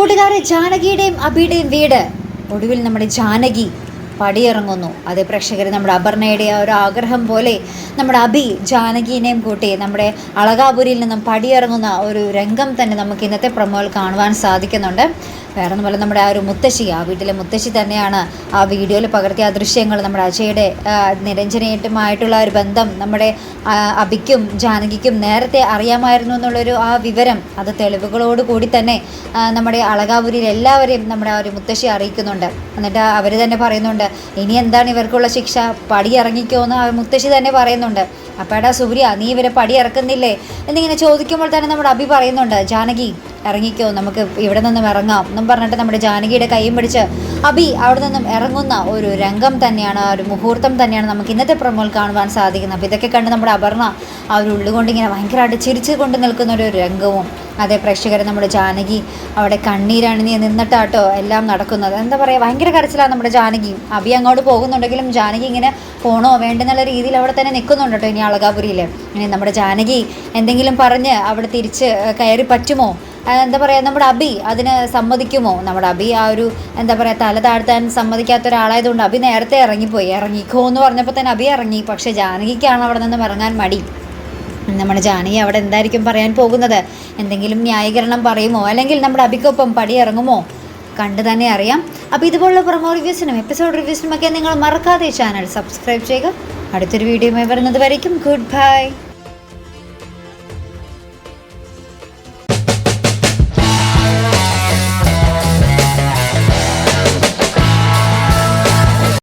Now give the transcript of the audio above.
കൂട്ടുകാരെ ജാനകിയുടെയും അബിയുടെയും വീട്. ഒടുവിൽ നമ്മുടെ ജാനകി പടിയിറങ്ങുന്നു. അതേ പ്രേക്ഷകർ നമ്മുടെ അപർണയുടെ ആ ഒരു ആഗ്രഹം പോലെ നമ്മുടെ അബി ജാനകിനെയും കൂട്ടി നമ്മുടെ അളകാപുരിയിൽ നിന്നും പടിയിറങ്ങുന്ന ഒരു രംഗം തന്നെ നമുക്ക് ഇന്നത്തെ പ്രമോയിൽ കാണുവാൻ സാധിക്കുന്നുണ്ട്. വേറെ ഒന്നുമല്ല നമ്മുടെ ആ ഒരു മുത്തശ്ശി ആ വീട്ടിലെ മുത്തശ്ശി തന്നെയാണ് ആ വീഡിയോയിൽ പകർത്തിയ ആ ദൃശ്യങ്ങൾ നമ്മുടെ അജയുടെ നിരഞ്ജനയുമായിട്ടുള്ള ഒരു ബന്ധം നമ്മുടെ അബിക്കും ജാനകിക്കും നേരത്തെ അറിയാമായിരുന്നു എന്നുള്ളൊരു ആ വിവരം അത് തെളിവുകളോട് കൂടി തന്നെ നമ്മുടെ അളകാപുരിയിൽ എല്ലാവരെയും നമ്മുടെ ആ ഒരു മുത്തശ്ശി അറിയിക്കുന്നുണ്ട്. എന്നിട്ട് അവർ തന്നെ പറയുന്നുണ്ട് ഇനി എന്താണ് ഇവർക്കുള്ള ശിക്ഷ? പടി ഇറങ്ങിക്കോ എന്ന് ആ മുത്തശ്ശി തന്നെ പറയുന്നുണ്ട്. അപ്പടാ സൂര്യ നീ ഇവരെ പടി ഇറക്കുന്നില്ലേ? എന്നിങ്ങനെ ചോദിക്കുമ്പോൾ തന്നെ നമ്മുടെ അഭി പറയുന്നുണ്ട് ജാനകി ഇറങ്ങിക്കോ നമുക്ക് ഇവിടെ നിന്നും ഇറങ്ങാം എന്നും പറഞ്ഞിട്ട് നമ്മുടെ ജാനകിയുടെ കൈയും പിടിച്ച് അബി അവിടെ നിന്നും ഇറങ്ങുന്ന ഒരു രംഗം തന്നെയാണ് ആ ഒരു മുഹൂർത്തം തന്നെയാണ് നമുക്ക് ഇന്നത്തെ പ്രമോൾ കാണുവാൻ സാധിക്കുന്നത്. അപ്പോൾ ഇതൊക്കെ കണ്ട് നമ്മുടെ അപർണ ആ ഒരു ഉള്ളുകൊണ്ട് ഇങ്ങനെ ഭയങ്കരമായിട്ട് ചിരിച്ചു കൊണ്ട് നിൽക്കുന്ന ഒരു രംഗവും അതേ പ്രേക്ഷകരെ നമ്മുടെ ജാനകി അവിടെ കണ്ണീരാണ് നീ നിന്നിട്ടാട്ടോ എല്ലാം നടക്കുന്നത്. എന്താ പറയുക ഭയങ്കര കരച്ചിലാണ് നമ്മുടെ ജാനകി. അബി അങ്ങോട്ട് പോകുന്നുണ്ടെങ്കിലും ജാനകി ഇങ്ങനെ പോണോ വേണ്ടെന്നുള്ള രീതിയിൽ അവിടെ തന്നെ നിൽക്കുന്നുണ്ട് കേട്ടോ ഇനി അളകാപുരിയിൽ ഇനി നമ്മുടെ ജാനകി എന്തെങ്കിലും പറഞ്ഞ് അവിടെ തിരിച്ച് കയറി പറ്റുമോ? എന്താ പറയുക നമ്മുടെ അബി അതിന് സമ്മതിക്കുമോ? നമ്മുടെ അബി ആ ഒരു എന്താ പറയുക തല താഴ്ത്താൻ സമ്മതിക്കാത്ത ഒരാളായതുകൊണ്ട് അബി നേരത്തെ ഇറങ്ങിപ്പോയി. ഇറങ്ങിക്കോ എന്ന് പറഞ്ഞപ്പോൾ തന്നെ അബി ഇറങ്ങി. പക്ഷേ ജാനകിക്കാണ് അവിടെ നിന്നും ഇറങ്ങാൻ മടി. നമ്മുടെ ജാനകി അവിടെ എന്തായിരിക്കും പറയാൻ പോകുന്നത്? എന്തെങ്കിലും ന്യായീകരണം പറയുമോ? അല്ലെങ്കിൽ നമ്മുടെ അബിക്കൊപ്പം പടി ഇറങ്ങുമോ കണ്ടു തന്നെ അറിയാം. അപ്പോൾ ഇതുപോലുള്ള പ്രൊമോ റിവ്യൂസിനും എപ്പിസോഡ് റിവ്യൂസിനും ഒക്കെ നിങ്ങൾ മറക്കാതെ ചാനൽ സബ്സ്ക്രൈബ് ചെയ്യുക. അടുത്തൊരു വീഡിയോ വരുന്നത് വരയ്ക്കും. Good bye